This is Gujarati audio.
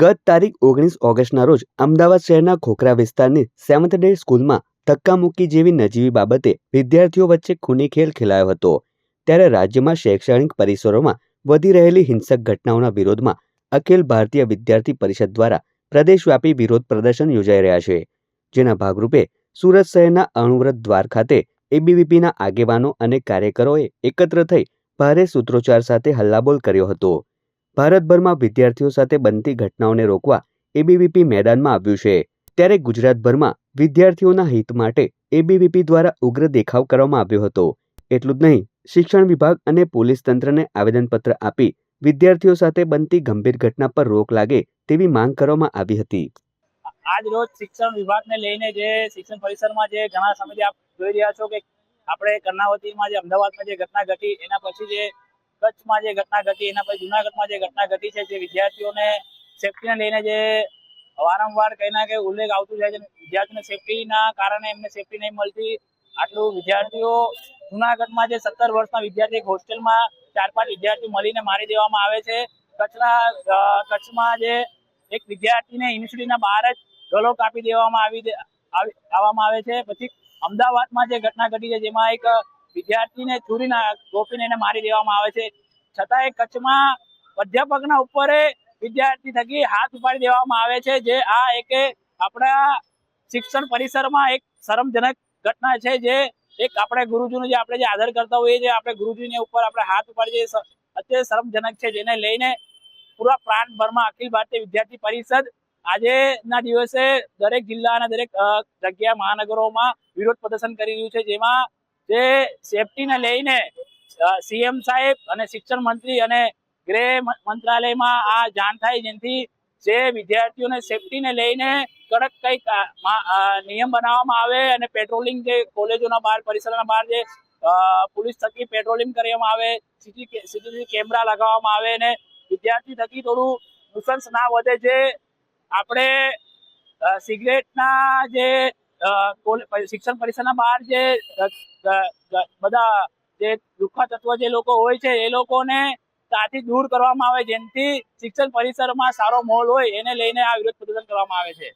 ગત તારીખ ઓગણીસ ઓગસ્ટના રોજ અમદાવાદ શહેરના ખોખરા વિસ્તારની સેવન્થ ડે સ્કૂલમાં ધક્કામુક્કી જેવી નજીવી બાબતે વિદ્યાર્થીઓ વચ્ચે ખૂની ખેલ ખેલાયો હતો. ત્યારે રાજ્યમાં શૈક્ષણિક પરિસરોમાં વધી રહેલી હિંસક ઘટનાઓના વિરોધમાં અખિલ ભારતીય વિદ્યાર્થી પરિષદ દ્વારા પ્રદેશવ્યાપી વિરોધ પ્રદર્શન યોજાઈ રહ્યા છે. જેના ભાગરૂપે સુરત શહેરના અણુવ્રત દ્વાર ખાતે એબીવીપીના આગેવાનો અને કાર્યકરોએ એકત્ર થઈ ભારે સૂત્રોચ્ચાર સાથે હલ્લાબોલ કર્યો હતો. ભારતભરમાં વિદ્યાર્થીઓ સાથે બનતી ઘટનાઓને રોકવા એબીવીપી મેદાનમાં આવ્યું છે. ત્યારે ગુજરાતભરમાં વિદ્યાર્થીઓના હિત માટે એબીવીપી દ્વારા ઉગ્ર દેખાવ કરવામાં આવ્યો હતો. એટલું જ નહીં, શિક્ષણ વિભાગ અને પોલીસ તંત્રને આવેદનપત્ર આપી વિદ્યાર્થીઓ સાથે બનતી ગંભીર ઘટના પર રોક લાગે તેવી માંગ કરવામાં આવી હતી. આજ રોજ શિક્ષણ વિભાગને લઈને જે શિક્ષણ પરિસરમાં જે ઘણા સમયથી આપ જોઈ રહ્યા છો કે આપણે કર્ણાવતીમાં જે અમદાવાદમાં જે ઘટના ઘટી, એના પછી જે કચ્છમાં જે ઘટના ઘટી, એના પછી જુનાગઢમાં જે ઘટના ઘટી છે, જે વિદ્યાર્થીઓને સેફટીને લઈને જે વારંવાર કંઈ ના ઉલ્લેખ આવતું જાય છે વિદ્યાર્થીઓને સેફટીના કારણે એમને સેફટી નહીં મળતી. આટલું વિદ્યાર્થીઓ જુનાગઢમાં જે સત્તર વર્ષના વિદ્યાર્થી હોસ્ટેલમાં ચાર પાંચ વિદ્યાર્થીઓ મળીને મારી દેવામાં આવે છે. કચ્છના કચ્છમાં જે એક વિદ્યાર્થીને યુનિવર્સિટીના બહાર જ ગળો કાપી દેવામાં આવી- આવવામાં આવે છે. પછી અમદાવાદમાં જે ઘટના ઘટી છે, જેમાં એક વિદ્યાર્થીને છુરીના ગોપીને એને મારી દેવામાં આવે છે. છતાંય કચ્છમાં અધ્યાપકના ઉપર વિદ્યાર્થી થકી હાથ ઉપાડી દેવામાં આવે છે, જે આ એક આપણા શિક્ષણ પરિસરમાં એક શરમજનક ઘટના છે, જે એક આપણે ગુરુજીનું જે આપણે જે આદર કરતા હોઈએ છીએ, આપણે ગુરુજીને ઉપર આપણે હાથ ઉપાડીએ છીએ અત્યંત શરમજનક છે, જેને લઈને પૂરા પ્રાંતભરમાં અખિલ ભારતીય વિદ્યાર્થી પરિષદ આજે ના દિવસે દરેક જિલ્લા અને દરેક જગ્યા મહાનગરોમાં વિરોધ પ્રદર્શન કરી રહ્યું છે, જેમાં જે સેફટીને લઈને સીએમ સાહેબ અને શિક્ષણ મંત્રી અને ગૃહ મંત્રાલયમાં આ જાણ થાય જેથી જે વિદ્યાર્થીઓને સેફટીને લઈને કડક કંઈક નિયમ બનાવવામાં આવે અને પેટ્રોલિંગ જે કોલેજોના બહાર, પરિસરના બહાર જે પોલીસ થકી પેટ્રોલિંગ કરવામાં આવે સીસીટીવી કેમેરા લગાવવામાં આવે અને વિદ્યાર્થી થકી થોડું નુસન્સ ના વધે છે આપણે સિગરેટના જે શિક્ષણ પરિસરના બહાર જે બધા જે દુઃખા તત્વ જે લોકો હોય છે, એ લોકોને ત્યાંથી દૂર કરવામાં આવે જેનાથી શિક્ષણ પરિસરમાં સારો માહોલ હોય, એને લઈને આ વિરોધ પ્રદર્શન કરવામાં આવે છે.